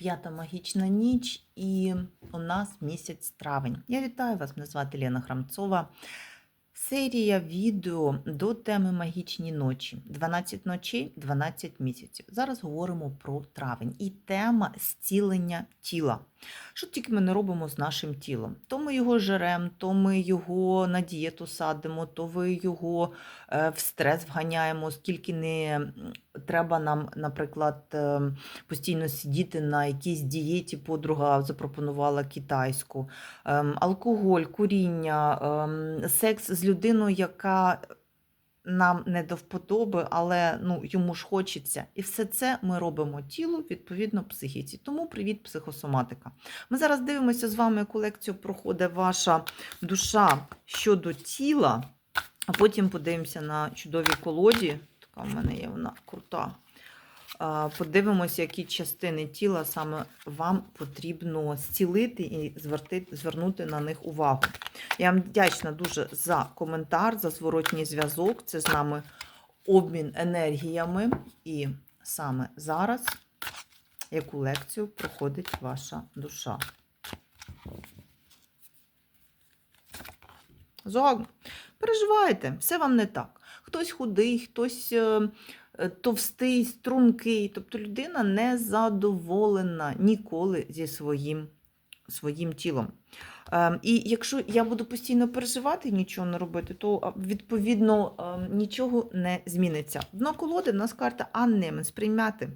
П'ята магічна ніч, і у нас місяць травень. Я вітаю вас, мене звати Лена Храмцова. Серія відео до теми магічні ночі. 12 ночей, 12 місяців. Зараз говоримо про травень і тема зцілення тіла. Що тільки ми не робимо з нашим тілом? То ми його жеремо, то ми його на дієту садимо, то ви його е, в стрес вганяємо, скільки не треба нам, наприклад, е, постійно сидіти на якійсь дієті, подруга запропонувала китайську, Ем, алкоголь, куріння, ем, секс з людиною, яка нам не до вподоби, але ну, йому ж хочеться. І все це ми робимо тілу, відповідно, психіці. Тому привіт, психосоматика. Ми зараз дивимося з вами, яку лекцію проходить ваша душа щодо тіла, а потім подивимося на чудові колоді. Така в мене є вона крута. Подивимося, які частини тіла саме вам потрібно зцілити і звернути на них увагу. Я вам вдячна дуже за коментар, за зворотній зв'язок. Це з нами обмін енергіями. І саме зараз яку лекцію проходить ваша душа. Зогн. Переживайте, все вам не так. Хтось худий, хтось е, е, товстий, стрункий. Тобто людина не задоволена ніколи зі своїм, своїм тілом. Ем, І якщо я буду постійно переживати нічого не робити, то відповідно ем, нічого не зміниться. Дно колоди в нас карта Аннемен сприйняти.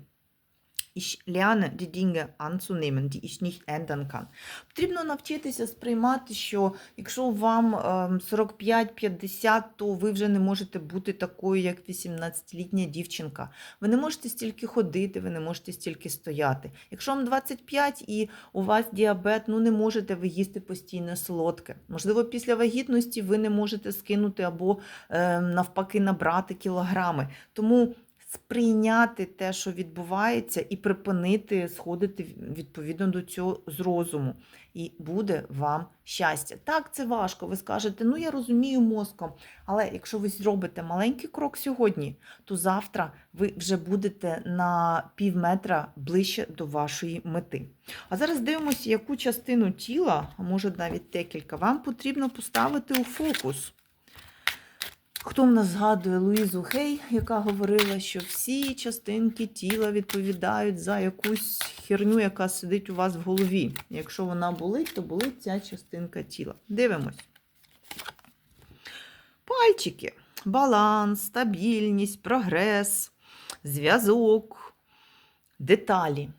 Ich lerne die Dinge anzunehmen, die ich nicht ändern kann. Потрібно навчитися сприймати, що якщо вам ем, 45-50, то ви вже не можете бути такою, як 18-літня дівчинка. Ви не можете стільки ходити, ви не можете стільки стояти. Якщо вам 25 і у вас діабет, ну не можете ви їсти постійно солодке. Можливо, після вагітності ви не можете скинути або ем, навпаки набрати кілограми. Тому сприйняти те, що відбувається, і припинити сходити відповідно до цього з розуму. І буде вам щастя. Так, це важко. Ви скажете, ну я розумію мозком. Але якщо ви зробите маленький крок сьогодні, то завтра ви вже будете на пів метра ближче до вашої мети. А зараз дивимося, яку частину тіла, а може навіть декілька, вам потрібно поставити у фокус. Хто в нас згадує Луїзу Хей, яка говорила, що всі частинки тіла відповідають за якусь херню, яка сидить у вас в голові. Якщо вона болить, то болить ця частинка тіла. Дивимось. Пальчики. Баланс, стабільність, прогрес, зв'язок, деталі.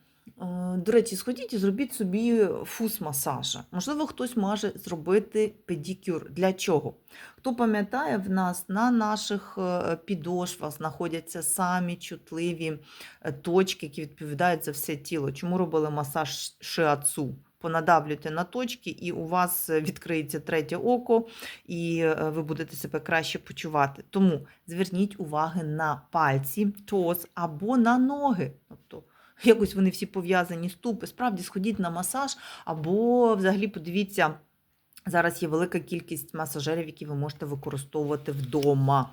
Е, До речі, сходіть і зробіть собі фус масажа. Можливо, хтось може зробити педикюр. Для чого? Хто пам'ятає, в нас на наших е, підошвах знаходяться самі чутливі е, точки, які відповідають за все тіло. Чому робили масаж шиацу? Понадавлюйте на точки, і у вас відкриється третє око, і ви будете себе краще почувати. Тому зверніть уваги на пальці, тоз або на ноги. Тобто якось вони всі пов'язані ступи. Справді сходіть на масаж, або взагалі подивіться, зараз є велика кількість масажерів, які ви можете використовувати вдома.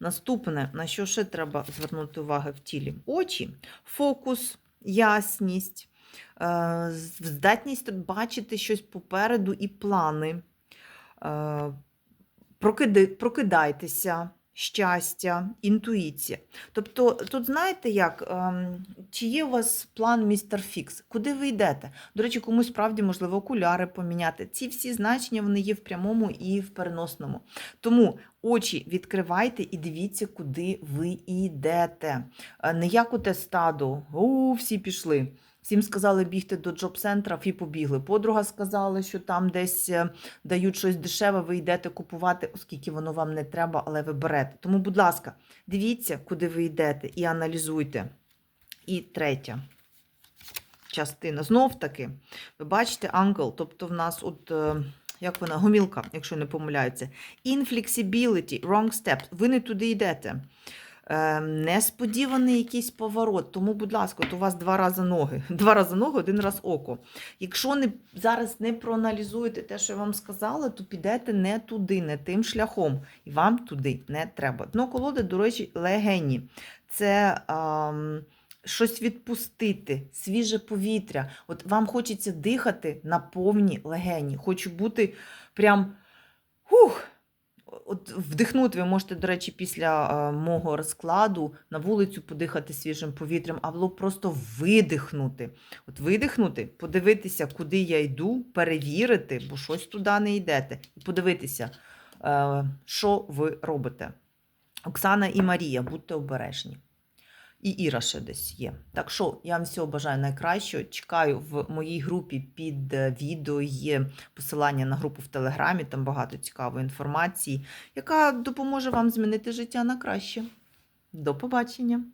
Наступне, на що ще треба звернути увагу в тілі? Очі, фокус, ясність, е, здатність бачити щось попереду і плани. Е, Прокидайтеся, щастя, інтуїція. Тобто, тут знаєте як, ем, чи є у вас план містер Фікс? Куди ви йдете? До речі, комусь справді можливо окуляри поміняти. Ці всі значення вони є в прямому і в переносному. Тому очі відкривайте і дивіться, куди ви йдете. Е, Не як у те стадо, у, всі пішли. Всім сказали бігти до джоб-центрів і побігли. Подруга сказала, що там десь е, дають щось дешеве, ви йдете купувати, оскільки воно вам не треба, але ви берете. Тому, будь ласка, дивіться, куди ви йдете, і аналізуйте. І третя частина. Знов таки, ви бачите, ангел, тобто в нас от. е, Як вона, гомілка, якщо не помиляються. Inflexibility, wrong step. Ви не туди йдете. Е, несподіваний якийсь поворот. Тому, будь ласка, от у вас два рази ноги. Два рази ноги, один раз око. Якщо не, зараз не проаналізуєте те, що я вам сказала, то підете не туди, не тим шляхом. І вам туди не треба. Дно колоди, до речі, легені. Це ам, щось відпустити, свіже повітря. От вам хочеться дихати на повні легені. Хочу бути прям ух, От вдихнути ви можете, до речі, після е, мого розкладу на вулицю подихати свіжим повітрям, або просто видихнути. От видихнути, подивитися, куди я йду, перевірити, бо щось туди не йдете, і подивитися, е, що ви робите. Оксана і Марія, будьте обережні. І Іра ще десь є. Так що я вам всього бажаю найкращого. Чекаю в моїй групі під е, відео є посилання на групу в Телеграмі, там багато цікавої інформації, яка допоможе вам змінити життя на краще. До побачення!